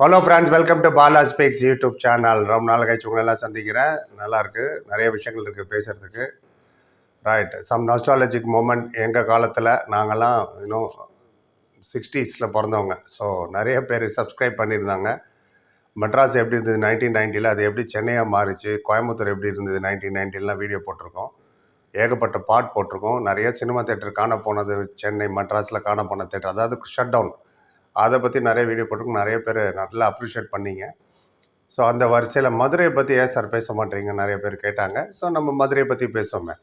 Hello friends welcome to Bala speaks YouTube channel ரொம்ப நாள் கழிச்சு உங்களை எல்லாம் சந்திக்கிறேன். நல்லாயிருக்கு நிறைய விஷயங்கள் இருக்குது பேசுகிறதுக்கு ரைட் சம் நாஸ்ட்ராலஜிக் மூமெண்ட் எங்கள் காலத்தில் நாங்கள்லாம் இன்னும் சிக்ஸ்டீஸில் பிறந்தவங்க. ஸோ நிறைய பேர் சப்ஸ்கிரைப் பண்ணியிருந்தாங்க. மெட்ராஸ் எப்படி இருந்தது நைன்டீன் நைன்ட்டியில் அது எப்படி சென்னையாக மாறிச்சு? கோயம்புத்தூர் எப்படி இருந்தது நைன்டீன் நைன்ட்டிலாம் வீடியோ போட்டிருக்கோம். ஏகப்பட்ட பாட் போட்டிருக்கோம். நிறைய சினிமா தேட்டர் காண போனது சென்னை மெட்ராஸில் காண போன தேட்டர் அதாவது ஷட் டவுன் அதை பற்றி நிறைய வீடியோ போட்டுக்கும் நிறைய பேர் நல்லா அப்ரிஷியேட் பண்ணிங்க. ஸோ அந்த வரிசையில் மதுரையை பற்றி ஏன் சார் பேச மாட்டேங்க நிறைய பேர் கேட்டாங்க. ஸோ நம்ம மதுரையை பற்றி பேசுவோமே.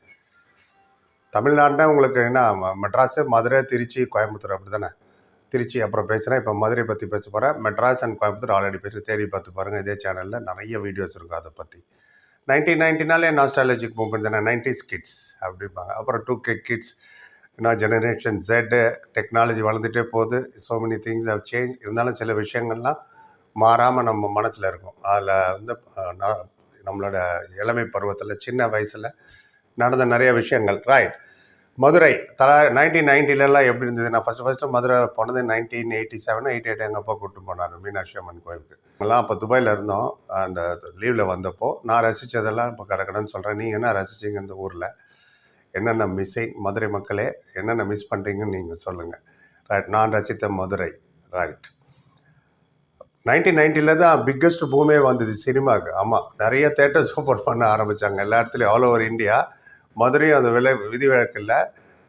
தமிழ்நாட்டில் உங்களுக்கு என்ன? ம- மெட்ராஸு மதுரை திருச்சி கோயம்புத்தூர் அப்படி தானே திருச்சி அப்புறம் பேசுகிறேன் இப்போ மதுரை பற்றி பேச போகிறேன் மெட்ராஸ் அண்ட் கோயம்புத்தூர் ஆல்ரெடி பேசி தேடி பார்த்து பாருங்கள் இதே சேனலில் நிறைய வீடியோஸ் இருக்கும் அதை பற்றி நைன்டீன் நைன்டினாலே நாஸ்டாலஜிக் மூமெண்ட் தானே நைன்டிஸ் கிட்ஸ் அப்படிம்பாங்க. அப்புறம் டூ கே கிட்ஸ் ஏன்னா ஜெனரேஷன் ஜெட்டு டெக்னாலஜி வளர்ந்துட்டே போகுது. So many things have change இருந்தாலும் சில விஷயங்கள்லாம் மாறாமல் நம்ம மனசில் இருக்கும். அதில் வந்து நான் நம்மளோட இளமை பருவத்தில் சின்ன வயசில் நடந்த நிறைய விஷயங்கள். ரைட் மதுரை தல நைன்டீன் நைன்ட்டிலலாம் எப்படி இருந்தது நான் ஃபஸ்ட்டு ஃபஸ்ட்டு மதுரை போனது nineteen eighty seven eighty eight எங்கள் அப்பா கூப்பிட்டு போனார் மீனாட்சி அம்மன் கோயிலுக்கு. நாங்களாம் அப்போ துபாயில் இருந்தோம். அந்த லீவில் வந்தப்போ நான் ரசித்ததெல்லாம் இப்போ கடக்கடன்னு சொல்கிறேன் நீங்கள் என்ன ரசிச்சிங்க இந்த ஊரில்? என்னென்ன மிஸ்ஸிங் மதுரை மக்களே என்னென்ன மிஸ் பண்ணுறீங்கன்னு நீங்கள் சொல்லுங்கள் ரைட் நான் ரசித்த மதுரை. ரைட் நைன்டீன் நைன்ட்டியில் தான் பிக்கஸ்ட் பூமே வந்தது சினிமாவுக்கு. ஆமாம் நிறைய தேட்டர்ஸ் ஓப்பன் பண்ண ஆரம்பித்தாங்க எல்லா இடத்துலையும் ஆல் ஓவர் இந்தியா மதுரையும் அந்த விலை விதிவிலக்கில்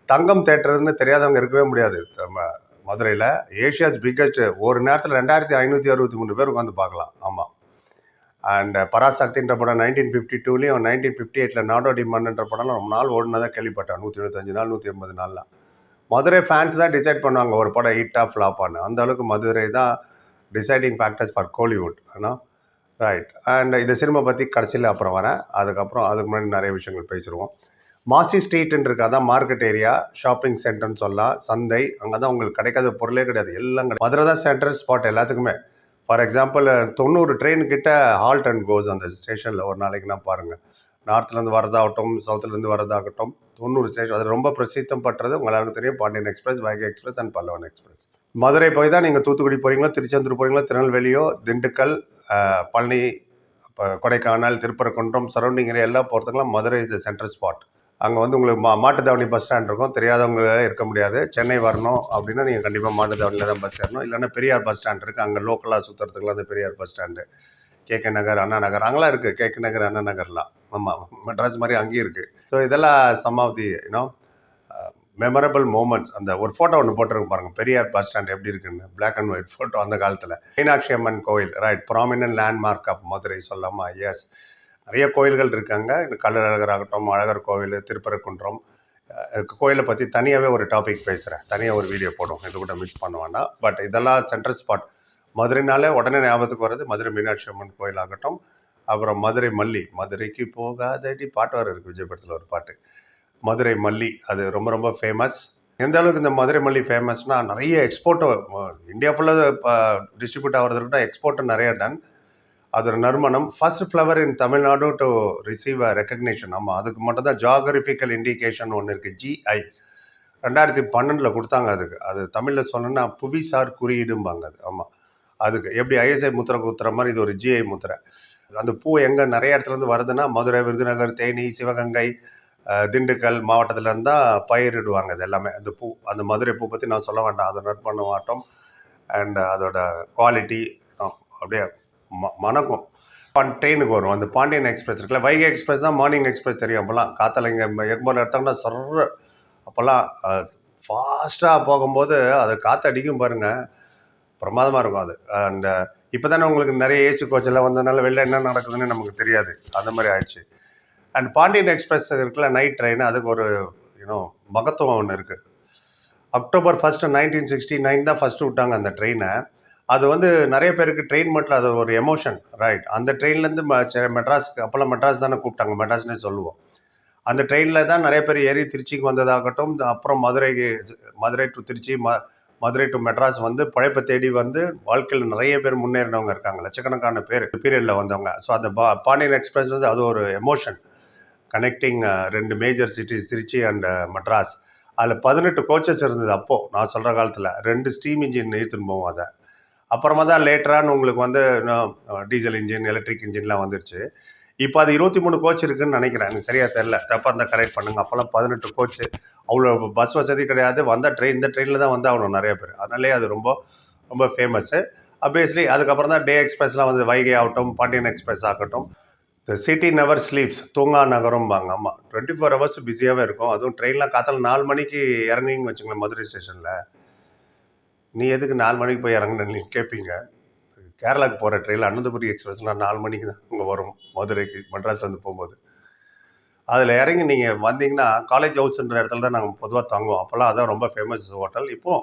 தங்கம் தேட்டர்னு தெரியாதவங்க இருக்கவே முடியாது. நம்ம மதுரையில். ஏஷியாஸ் பிக்கஸ்ட் ஒரு நேரத்தில் ரெண்டாயிரத்தி ஐநூற்றி அறுபத்தி மூணு பேர் உட்காந்து பார்க்கலாம். ஆமாம் அண்ட் பராசக்தின்ற uh, படம் நைன்டீன் ஃபிஃப்டி டூலையும் நைன்டீன் ஃபிஃப்டி எயிட்டில் நாடோடி மண்ணுன்ற படம்லாம் ரொம்ப நாள் ஓடினதாக கேள்விப்பட்டேன். நூற்றி எழுபத்தஞ்சு நாள் நூற்றி எண்பது நாள்லாம் மதுரை ஃபேன்ஸ் தான் டிசைட் பண்ணுவாங்க ஒரு படம் ஹிட்டாக ஃப்ளாப்பான்னு அந்த அளவுக்கு மதுரை தான் டிசைடிங் ஃபேக்டர்ஸ் ஃபார் கோலிவுட் ஆனா ரைட் அண்ட் இந்த சினிமா பற்றி கடைசியில் அப்புறம் வரேன். அதுக்கப்புறம் அதுக்கு முன்னாடி நிறைய விஷயங்கள் பேசிடுவோம். மாசி ஸ்ட்ரீட்னு அதான் மார்க்கெட் ஏரியா ஷாப்பிங் சென்டர்னு சொல்லலாம். சந்தை அங்கே தான் உங்களுக்கு கிடைக்காத பொருளே கிடையாது. எல்லாம் மதுரை தான் சென்டர் ஸ்பாட் எல்லாத்துக்குமே. ஃபார் எக்ஸாம்பிள் தொண்ணூறு ட்ரெயின் கிட்ட ஹால்ட் அண்ட் கோஸ் அந்த ஸ்டேஷனில் ஒரு நாளைக்குனா பாருங்கள் நார்த்லேருந்து வரதாகட்டும் சவுத்துலேருந்து வரதாகட்டும் தொண்ணூறு ஸ்டேஷன் அது ரொம்ப பிரசித்தம் பட்டுறது உங்களுக்கு தெரியும். Pandian express Vaigai express and Pallavan express Madurai போய் தான் நீங்கள் தூத்துக்குடி போகிறீங்களோ திருச்செந்தூர் போகிறீங்களோ திருநெல்வேலியோ திண்டுக்கல் பழனி இப்போ கொடைக்கானல் திருப்பரங்குன்றம் சரௌண்டிங் ஏரியா எல்லாம் போகிறதுக்குலாம் மதுரை இது சென்ட்ரல் ஸ்பாட் அங்கே வந்து உங்களுக்கு மா மாட்டுத்தாவணி பஸ் ஸ்டாண்ட் இருக்கும். தெரியாதவங்க இருக்க முடியாது. சென்னை வரணும் அப்படின்னா நீங்கள் கண்டிப்பாக மாட்டுத்தாவணியில் தான் பஸ் ஏறணும். இல்லைன்னா பெரியார் பஸ் ஸ்டாண்ட் இருக்குது அங்கே லோக்கலாக சுற்றுறதுக்குலாம் அந்த Periyar bus stand KK Nagar Anna Nagar அங்கெல்லாம் இருக்குது கேகே நகர் அண்ணா நகர்லாம். ஆமாம் மெட்ராஸ் மாதிரி அங்கேயும் இருக்குது ஸோ இதெல்லாம் some of the you know memorable moments அந்த ஒரு ஃபோட்டோ ஒன்று போட்டிருக்கு பாருங்க. பெரியார் பஸ் ஸ்டாண்ட் எப்படி இருக்குன்னு. பிளாக் அண்ட் ஒயிட் ஃபோட்டோ அந்த காலத்தில். மீனாட்சி அம்மன் கோயில். Right prominent landmark of Madurai சொல்லாமா எஸ் நிறைய கோயில்கள் இருக்காங்க. இந்த கள்ளழகர் ஆகட்டும் அழகர் கோவில் திருப்பரங்குன்றம். கோயிலை பற்றி தனியாகவே ஒரு டாபிக் பேசுகிறேன் தனியாக ஒரு வீடியோ போடும் இது கூட மிஸ் பண்ணுவேன்னா பட் இதெல்லாம் சென்ட்ரல் ஸ்பாட் மதுரைனாலே உடனே ஞாபகத்துக்கு வர்றது மதுரை மீனாட்சி அம்மன் கோயில் ஆகட்டும் அப்புறம் மதுரை மல்லி. மதுரைக்கு போகாதடி. பாட்டு வர இருக்குது விஜய் படத்தில் ஒரு பாட்டு. மதுரை மல்லி. அது ரொம்ப ரொம்ப ஃபேமஸ் எந்த அளவுக்கு இந்த மதுரை மல்லி ஃபேமஸ்னால் நிறைய எக்ஸ்போர்ட்டு இந்தியா ஃபுல்லாக இப்போ டிஸ்ட்ரிபியூட் ஆகிறதுக்கு எக்ஸ்போர்ட்டும் நிறைய டன் அதோட நறுமணம். First flower in Tamil Nadu to receive a recognition ஆமாம் அதுக்கு மட்டும் தான் ஜாகிரபிக்கல் இண்டிகேஷன் ஒன்று இருக்குது ஜிஐ ரெண்டாயிரத்தி பன்னெண்டில் கொடுத்தாங்க அதுக்கு. அது தமிழில் சொல்லணும்னா புவிசார் குறியீடும்பாங்க அது. ஆமாம் அதுக்கு எப்படி ஐஎஸ்ஐ முத்திரை குத்துற மாதிரி இது ஒரு ஜிஐ முத்திரை. அந்த பூ எங்கே நிறைய இடத்துலேருந்து வருதுன்னா மதுரை விருதுநகர் தேனி சிவகங்கை திண்டுக்கல் மாவட்டத்துலேருந்து தான் பயிரிடுவாங்க இது எல்லாமே. அந்த பூ அந்த மதுரை பூ பற்றி நான் சொல்ல வேண்டாம். அதை நோட் பண்ண மாட்டோம். அண்ட் அதோட குவாலிட்டி அப்படியே ம மணக்கும். ட்ரெயினுக்கு வரும். அந்த பாண்டியன் எக்ஸ்பிரஸ் இருக்குல்ல வைகை எக்ஸ்பிரஸ் தான் மார்னிங் எக்ஸ்பிரஸ் தெரியும் அப்போல்லாம் காத்தால இங்கே எக்மோர் எடுத்தோம்னா சொல்ற அப்போல்லாம் ஃபாஸ்ட்டாக போகும்போது அது காற்று அடிக்கும் பாருங்கள் பிரமாதமாக இருக்கும் அது. அண்ட் இப்போ தானே உங்களுக்கு நிறைய ஏசி கோச்செல்லாம் வந்ததுனால வெளில என்ன நடக்குதுன்னு நமக்கு தெரியாது. அந்த மாதிரி ஆயிடுச்சு. அண்ட் பாண்டியன் எக்ஸ்பிரஸ் இருக்குல்ல நைட் ட்ரெயின் அதுக்கு ஒரு யூனோ மகத்துவம் ஒன்று இருக்குது October first nineteen sixty nine தான் ஃபஸ்ட்டு விட்டாங்க அந்த ட்ரெயினை அது வந்து நிறைய பேருக்கு ட்ரெயின் மட்டும் அது ஒரு எமோஷன் ரைட் அந்த ட்ரெயின்லேருந்து மெட்ராஸ்க்கு அப்போல்லாம் மெட்ராஸ் தானே கூப்பிட்டாங்க மெட்ராஸ்னே சொல்லுவோம். அந்த ட்ரெயினில் தான் நிறைய பேர் ஏறி திருச்சிக்கு வந்ததாகட்டும் அப்புறம் மதுரைக்கு மதுரை டு திருச்சி ம மதுரை டு மெட்ராஸ் வந்து பழைப்பை தேடி வந்து வாழ்க்கையில் நிறைய பேர் முன்னேறினவங்க இருக்காங்க லட்சக்கணக்கான பேர் பீரியடில் வந்தவங்க. ஸோ அந்த பா பாண்டியன் எக்ஸ்பிரஸ் வந்து அது ஒரு எமோஷன் கனெக்டிங் ரெண்டு major cities Trichy and Madras. அதில் பதினெட்டு கோச்சஸ் இருந்தது அப்போது நான் சொல்கிற காலத்தில். ரெண்டு ஸ்டீம் இன்ஜின் இழுத்துன்னு போவோம் அதை. அப்புறமா தான் லேட்டரான உங்களுக்கு வந்து டீசல் இன்ஜின் எலக்ட்ரிக் இன்ஜின்லாம் வந்துருச்சு. இப்போ அது இருபத்தி மூணு கோச் இருக்குன்னு நினைக்கிறேன். எனக்கு சரியாக தெரில தப்பாக இருந்தால் கரெக்ட் பண்ணுங்க. அப்போல்லாம் பதினெட்டு கோச்சு அவ்வளோ பஸ் வசதி கிடையாது. வந்தால் ட்ரெயின் இந்த ட்ரெயினில் தான் வந்து ஆகணும் நிறைய பேர். அதனாலே அது ரொம்ப ரொம்ப ஃபேமஸ்ஸு அப்வியஸ்லி அதுக்கப்புறம் தான் டே எக்ஸ்பிரஸ்லாம் வந்து வைகை ஆகட்டும் பாண்டியன் எக்ஸ்பிரஸ் ஆகட்டும். த சிட்டி நெவர் ஸ்லீப்ஸ் தூங்கா நகரம்பாங்க. ஆமாம் டுவெண்ட்டி ஃபோர் ஹவர்ஸ் பிஸியாகவே இருக்கும். அதுவும் ட்ரெயின்லாம் காத்தால நாலு மணிக்கு இறங்குனீங்கன்னு வச்சுங்களேன் மதுரை ஸ்டேஷனில் நீ எதுக்கு நாலு மணிக்கு போய் இறங்குன? கேட்பீங்க கேரளாவுக்கு போகிற ட்ரெயினில் அனந்தபுரி எக்ஸ்பிரஸ்னால் நாலு மணிக்கு தான் அங்கே வரும். மதுரைக்கு மெட்ராஸ்லேருந்து போகும்போது. அதில் இறங்கி நீங்கள் வந்தீங்கன்னா காலேஜ் ஹவுஸ்ன்ற இடத்துல தான் நாங்கள் பொதுவாக தங்குவோம். அப்போல்லாம் அதான் ரொம்ப ஃபேமஸ் ஹோட்டல் இப்போது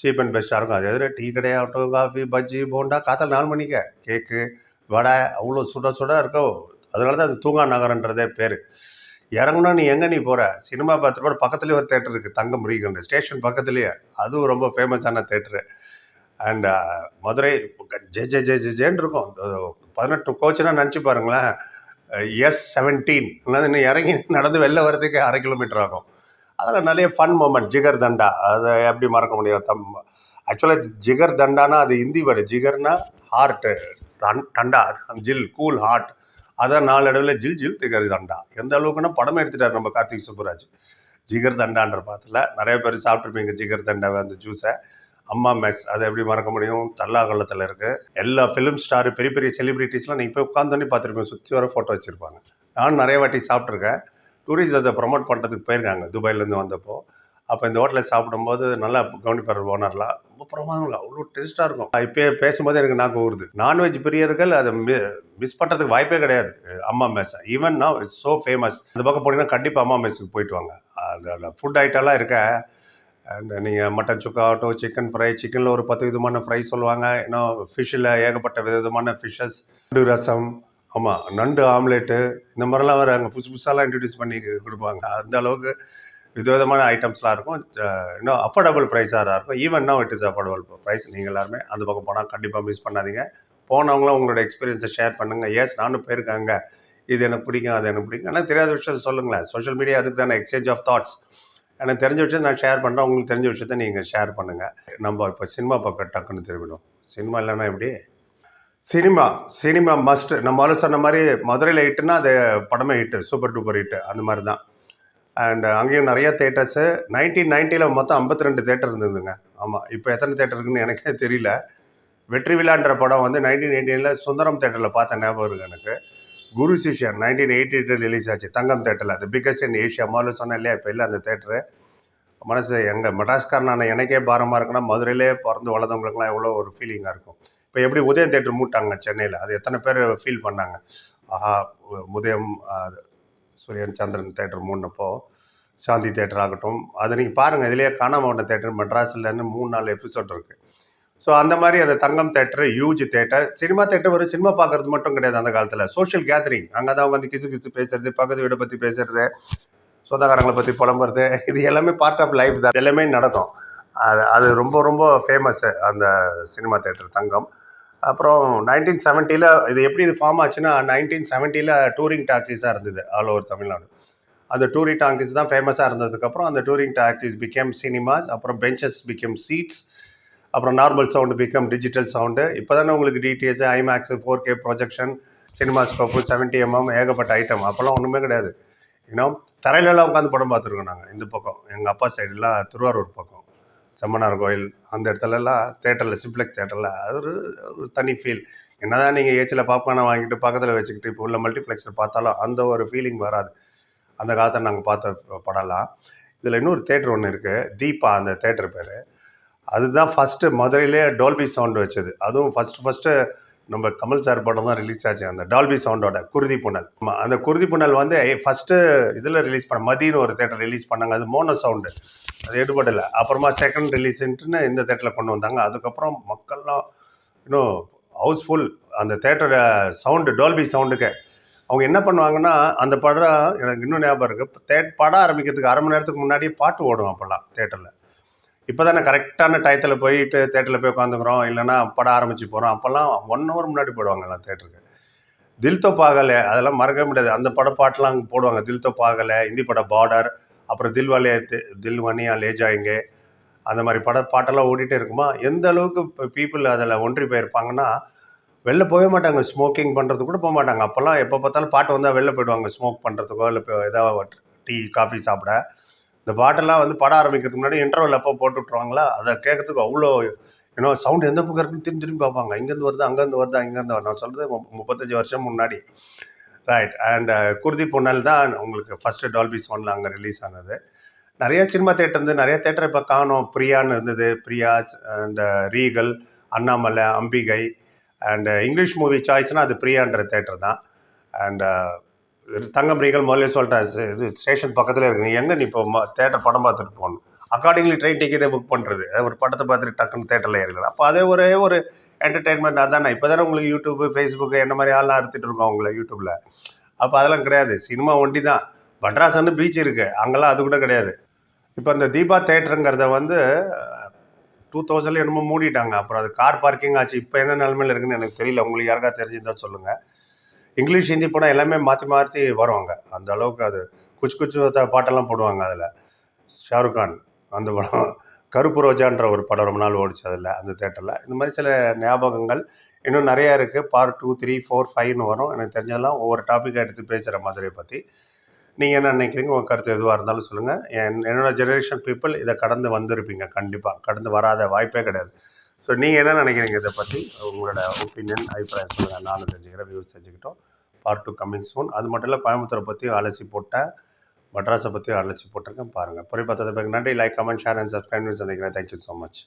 சீப் அண்ட் பெஸ்ட்டாக இருக்கும். அது எதிர டீ கடையாகட்டும் காஃபி பஜ்ஜி போண்டா காத்தால் நாலு மணிக்கு. கேக்கு வடை அவ்வளோ சுட சுட இருக்கும். அதனால தான் அது தூங்கா நகரன்றதே பேர். இறங்கணும் நீ எங்கே நீ போகிற சினிமா பார்த்துட்டு கூட பக்கத்துலேயே ஒரு தேட்டர் இருக்குது தங்க முருகன் ஸ்டேஷன் பக்கத்துலேயே. அதுவும் ரொம்ப ஃபேமஸான theatre and Madurai J J J J ஜேன்னு இருக்கும். பதினெட்டு கோச்சுனா நினச்சி பாருங்களேன். எஸ் செவன்டீன் இன்னும் இறங்கி நடந்து வெளில வர்றதுக்கு அரை கிலோமீட்டர் ஆகும். அதில் நிறைய ஃபன் மூமெண்ட் ஜிகர் தண்டா. அதை எப்படி மறக்க முடியும்? தம் ஆக்சுவலாக ஜிகர் தண்டானா அது ஹிந்தி வேர்டு ஜிகர்னா ஹார்ட்டு தண்டா. டண்டா ஜில் கூல் ஹார்ட் அதான் நாளடைவில் ஜில் ஜில் திகர் தண்டா. எந்த அளவுக்குன்னா படமே எடுத்துட்டார் நம்ம கார்த்திக் சுப்புராஜ். ஜிகர் தண்டான்ற பாத்தில் நிறைய பேர் சாப்பிட்ருப்பீங்க ஜிகர் தண்டாவை அந்த ஜூஸை அம்மா மெஸ் அதை எப்படி மறக்க முடியும்? தல்லாகலத்தில் இருக்குது எல்லா ஃபிலிம் ஸ்டார் பெரிய பெரிய செலிபிரிட்டிஸ்லாம் நீங்கள் போய் உட்காந்தோன்னே பார்த்துருப்பீங்க. சுற்றி வர ஃபோட்டோ வச்சுருப்பாங்க. நானும் நிறைய வாட்டி சாப்பிட்ருக்கேன் டூரிஸ்ட் அதை ப்ரமோட் பண்ணுறதுக்கு போயிருக்காங்க துபாயிலேருந்து வந்தப்போ. அப்போ இந்த ஹோட்டலில் சாப்பிடும்போது நல்லா கவனிப்பார் ஓனர்லாம் ரொம்ப பிரமாதம் அவ்வளோ டேஸ்ட்டாக இருக்கும். இப்போ பேசும்போது எனக்கு நாக்கு ஊறுது. நான்வெஜ் பிரியர்கள் அதை மிஸ் பண்ணுறதுக்கு வாய்ப்பே கிடையாது. அம்மா மெஸ் ஈவன் நான் இட்ஸ் ஸோ ஃபேமஸ் அந்த பக்கம் போனீங்கன்னா கண்டிப்பாக அம்மா மெஸ்ஸுக்கு போயிட்டு வாங்க. அந்த ஃபுட் ஐட்டம்லாம் இருக்க? அண்ட் நீங்கள் மட்டன் சுக்கா ஆகட்டும் சிக்கன் ஃப்ரை சிக்கனில் ஒரு பத்து விதமான ஃப்ரை சொல்லுவாங்க. இன்னும் ஃபிஷ்ஷில் ஏகப்பட்ட விதமான ஃபிஷ்ஷஸ் நண்டு ரசம். ஆமாம் நண்டு ஆம்லேட்டு இந்த மாதிரிலாம் வேறு அங்கே புதுசு புதுசாலாம் இன்ட்ரடியூஸ் பண்ணி கொடுப்பாங்க. அந்த அளவுக்கு விதவிதமான ஐட்டம்ஸ்லாம் இருக்கும். இன்னும் அஃபோர்டபுள் ப்ரைஸாக இருக்கும். Even no it is affordable price நீங்கள் எல்லாருமே அந்த பக்கம் போனால் கண்டிப்பாக மிஸ் பண்ணாதீங்க. போனவங்களும் உங்களோட எக்ஸ்பீரியன்ஸை ஷேர் பண்ணுங்கள் எஸ் நானும் போயிருக்காங்க. இது எனக்கு பிடிக்கும் அது எனக்கு பிடிக்கும். ஆனால் தெரியாத விஷயத்தை சொல்லுங்களேன். சோஷியல் மீடியா அதுக்கு தானே எக்ஸ்சேஞ்ச் ஆஃப் தாட்ஸ் எனக்கு தெரிஞ்ச விஷயத்தை நான் ஷேர் பண்ணுறேன் உங்களுக்கு தெரிஞ்ச விஷயத்த நீங்கள் ஷேர் பண்ணுங்கள் நம்ம இப்போ சினிமா பக்கம் டக்குன்னு திரும்பிடும் சினிமா இல்லைன்னா எப்படி? சினிமா சினிமா மஸ்ட் நம்ம முதல்ல சொன்ன மாதிரி மதுரையில் ஹிட்டுன்னா அது படமே ஹிட்டு சூப்பர் டூப்பர் ஹிட்டு அந்த மாதிரி தான். அண்ட் uh, அங்கேயும் நிறைய தேட்டர்ஸு நைன்டீன் நைன்ட்டியில் மொத்தம் ஐம்பத்தி ரெண்டு தேட்டர் இருந்ததுங்க. ஆமாம் இப்போ எத்தனை தேட்டர் இருக்குன்னு எனக்கே தெரியல. வெற்றி விழான்ற படம் வந்து நைன்டீன் எயிட்டீனில் சுந்தரம் தேட்டரில் பார்த்த ஞாபகம் இருக்குது எனக்கு. குரு சிஷன் நைன்டீன் எயிட்டி எயிட்டில் ரிலீஸ் ஆச்சு தங்கம் தேட்டரில் அது பிக்கஸ்ட் இன் ஏஷியா முதல்ல சொன்னேன் இல்லையா இப்போ இல்லை அந்த தேட்டரு மனசு எங்கள் மெட்ராஸ்காரனான எனக்கே பாரமாக இருக்குன்னா மதுரையிலே பிறந்து வளர்ந்தவங்களுக்குலாம் எவ்வளோ ஒரு ஃபீலிங்காக இருக்கும். இப்போ எப்படி உதயம் தேட்டர் மூட்டாங்க சென்னையில்? அது எத்தனை பேர் ஃபீல் பண்ணாங்க? ஆஹா உதயம் சூரியன் சந்திரன் தேட்டர் மூடினப்போ சாந்தி தேட்டர் ஆகட்டும். அதை நீங்கள் பாருங்கள் இதுலேயே காணாமல் போன தேட்டர் மெட்ராஸ்லன்னு மூணு நாலு எபிசோட் இருக்குது ஸோ அந்த மாதிரி அந்த Thangam theatre huge theatre cinema theatre ஒரு சினிமா பார்க்கறது மட்டும் கிடையாது அந்த காலத்தில். சோஷியல் கேதரிங் அங்கே தான் வந்து கிசு கிசு பேசுறது பக்கத்து வீடை பற்றி பேசுறது சொந்தக்காரங்களை பற்றி புலம்புறது. இது எல்லாமே பார்ட் ஆஃப் லைஃப் தான். எல்லாமே நடக்கும். அது அது ரொம்ப ரொம்ப ஃபேமஸ்ஸு அந்த சினிமா தேட்டர் தங்கம். அப்புறம் நைன்டீன் செவன்ட்டியில் இது எப்படி இது ஃபார்ம் ஆச்சுன்னா நைன்டீன் செவன்ட்டியில் டூரிங் டாக்கீஸாக இருந்தது ஆல் ஓவர் தமிழ்நாடு. அந்த டூரிங் டாக்கீஸ் தான் ஃபேமஸாக இருந்ததுக்கப்புறம் அந்த டூரிங் டாக்கீஸ் பிகேம் சினிமாஸ் அப்புறம் பெஞ்சஸ் பிகேம் சீட்ஸ் அப்புறம் normal sound become digital sound இப்போ தானே உங்களுக்கு DTS IMAX four K projection cinemascope seventy MM ஏகப்பட்ட ஐட்டம் அப்போல்லாம் ஒன்றுமே கிடையாது. ஏன்னா தரையிலலாம் உட்காந்து படம் பார்த்துருக்கோம் நாங்கள் இந்த பக்கம். எங்கள் அப்பா சைடெலாம் திருவாரூர் பக்கம். செம்மனார் கோயில் அந்த இடத்துலலாம் தேட்டரில் சிம்ப்ளெக்ஸ் தேட்டரில் அது ஒரு ஒரு தனி ஃபீல் என்னதான் நீங்கள் ஏச்சில் பாப்கார்னை வாங்கிட்டு பக்கத்தில் வச்சுக்கிட்டு இப்போ உள்ள மல்டிப்ளெக்ஸில் பார்த்தாலும் அந்த ஒரு ஃபீலிங் வராது. அந்த காலத்தில் நாங்கள் பார்த்த படம்லாம். இதில் இன்னொரு தேட்டர் ஒன்று இருக்குது தீபா அந்த தேட்டர் பேர். அதுதான் ஃபஸ்ட்டு மதுரையிலே டால்பி சவுண்டு வச்சது. அதுவும் ஃபஸ்ட்டு ஃபஸ்ட்டு நம்ம கமல் சார் படம் தான் ரிலீஸ் ஆச்சு அந்த டால்பி சவுண்டோட குருதி புனல். அந்த குருதி புனல் வந்து ஃபஸ்ட்டு இதில் ரிலீஸ் பண்ண மதின்னு ஒரு தேட்டர் ரிலீஸ் பண்ணாங்க அது மோனோ சவுண்டு அது எடுபடலை. அப்புறமா செகண்ட் ரிலீஸ்ன்ட்டுன்னு இந்த தேட்டரில் கொண்டு வந்தாங்க. அதுக்கப்புறம் மக்கள்லாம் இன்னும் ஹவுஸ்ஃபுல் அந்த தேட்டர் சவுண்டு டோல்பி சவுண்டுக்கு அவங்க என்ன பண்ணுவாங்கன்னா அந்த படம் எனக்கு இன்னும் ஞாபகம் இருக்குது தே படம் ஆரம்பிக்கிறதுக்கு அரை மணி நேரத்துக்கு முன்னாடி பாட்டு ஓடும் அப்போல்லாம் தேட்டரில் இப்போ தானே கரெக்டான டயத்தில் போயிட்டு தேட்டரில் போய் உட்காந்துக்கிறோம். இல்லைன்னா படம் ஆரம்பிச்சு போகிறோம் அப்போல்லாம் ஒன் ஹவர் முன்னாடி போயிடுவாங்க எல்லாம் தேட்டருக்கு தில் தோ பாகலை அதெல்லாம் மறக்க முடியாது. அந்த பட பாட்டெலாம் போடுவாங்க. தில் தோ பாகலை இந்தி படம் பார்டர் அப்புறம் தில் வாலே தில் வனியா லே ஜாயங்கே அந்த மாதிரி பட பாட்டெல்லாம் ஓடிட்டே இருக்குமா? எந்த அளவுக்கு இப்போ பீப்புள் அதில் ஒன்றி போயிருப்பாங்கன்னா வெளில போகவே மாட்டாங்க. ஸ்மோக்கிங் பண்ணுறதுக்கு கூட போக மாட்டாங்க. அப்போல்லாம் எப்போ பார்த்தாலும் பாட்டு வந்தால் வெளில போயிடுவாங்க. ஸ்மோக் பண்ணுறதுக்கோ இல்லை இப்போ ஏதாவது டீ காஃபி சாப்பிட. இந்த பாட்டெல்லாம் வந்து பட ஆரம்பிக்கிறதுக்கு முன்னாடி இன்டர்வல் அப்போ போட்டு விட்ருவாங்களா அதை கேட்கறதுக்கு அவ்வளோ ஏன்னா சவுண்ட் எந்த பக்கம் இருக்குன்னு திரும்பி திரும்பி பார்ப்பாங்க. இங்கேருந்து வருது அங்கேருந்து வருது இங்கேருந்து வருது. நான் சொல்கிறது முப்பத்தஞ்சு வருஷம் முன்னாடி. ரைட் அண்ட் குருதி பொன்னல் தான் உங்களுக்கு ஃபஸ்ட்டு டால்பி சவுண்டில் அங்கே ரிலீஸ் ஆனது. நிறைய சினிமா தேட்டர் இருந்து நிறைய தேட்டர் இப்போ காணும். பிரியான்னு இருந்தது Priya's and uh, Regal Annamalai Ambigai and English movie சாய்ஸ்னால் அது பிரியான்ற தேட்டர் தான். அண்ட் தங்கம் ரீகல் முதல்ல சொல்லிட்டேன் இது- ஸ்டேஷன் பக்கத்தில் இருக்கு. நீ எங்கே நீ இப்போ தேட்டர் படம் பார்த்துட்டு போகணும்? அக்கார்டிங்லி ட்ரெயின் டிக்கெட்டே புக் பண்ணுறது ஒரு படத்தை பார்த்துட்டு டக்குன்னு தேட்டரில் ஏறிடலாம். அப்போ அதே ஒரே ஒரு என்டர்டெயின்மெண்ட் அதானே? இப்போ தானே உங்களுக்கு யூடியூப்பு ஃபேஸ்புக்கு என்ன மாதிரி ஆள்லாம் அறுத்துட்டு இருக்கோம் அவங்கள யூடியூப்பில் அப்போ அதெல்லாம் கிடையாது. சினிமா ஒண்டி தான். பட்ராசன்னு பீச் இருக்குது அங்கெல்லாம் அது கூட கிடையாது. இப்போ இந்த தீபா தேட்டருங்கிறத வந்து டூ தௌசண்ட்ல என்னமோ மூடிட்டாங்க. அப்புறம் அது கார் பார்க்கிங் ஆச்சு. இப்போ என்ன நிலமையில் இருக்குன்னு எனக்கு தெரியல. உங்களுக்கு யாருக்கா தெரிஞ்சிருந்தா சொல்லுங்கள் இங்கிலீஷ் ஹிந்தி படம் எல்லாமே மாற்றி மாற்றி வருவாங்க. அந்த அளவுக்கு அது குச்சு குச்சு த- பாட்டெல்லாம் போடுவாங்க அதில். ஷாருக் கான் அந்த படம். கருப்பு ரோஜான்ற ஒரு படம் ரொம்ப நாள் ஓடிச்சு அதில் அந்த தேட்டரில். இந்த மாதிரி சில ஞாபகங்கள் இன்னும் நிறையா இருக்குது பார்ட் டூ த்ரீ ஃபோர் ஃபைவ்னு வரும். எனக்கு தெரிஞ்சதெல்லாம் ஒவ்வொரு டாப்பிக்காக எடுத்து பேசுகிற மதுரையை பற்றி நீங்கள் என்ன நினைக்கிறீங்க? உங்கள் கருத்து எதுவாக இருந்தாலும் சொல்லுங்கள் என் என்னோட ஜெனரேஷன் பீப்புள் இதை கடந்து வந்திருப்பீங்க. கண்டிப்பாக கடந்து வராத வாய்ப்பே கிடையாது. ஸோ நீங்கள் என்ன நினைக்கிறீங்க இதை பற்றி உங்களோட ஒப்பீனியன் அபிப்பிராயம் சொல்லுங்கள் நானும் தெரிஞ்சுக்கிறேன் வியூஸ் தெரிஞ்சுக்கிட்டோம். பார்ட் டூ கம்மிங் சோன் அது மட்டும் இல்லை கோயம்புத்தூரை பற்றியும் அலசி போட்டேன் மட்ராஸை பற்றியும் அலசி போட்டிருக்கேன் பாருங்கள் பொறி பார்த்ததுக்கு நன்றி like comment share and subscribe சந்திக்கிறேன். Thank you so much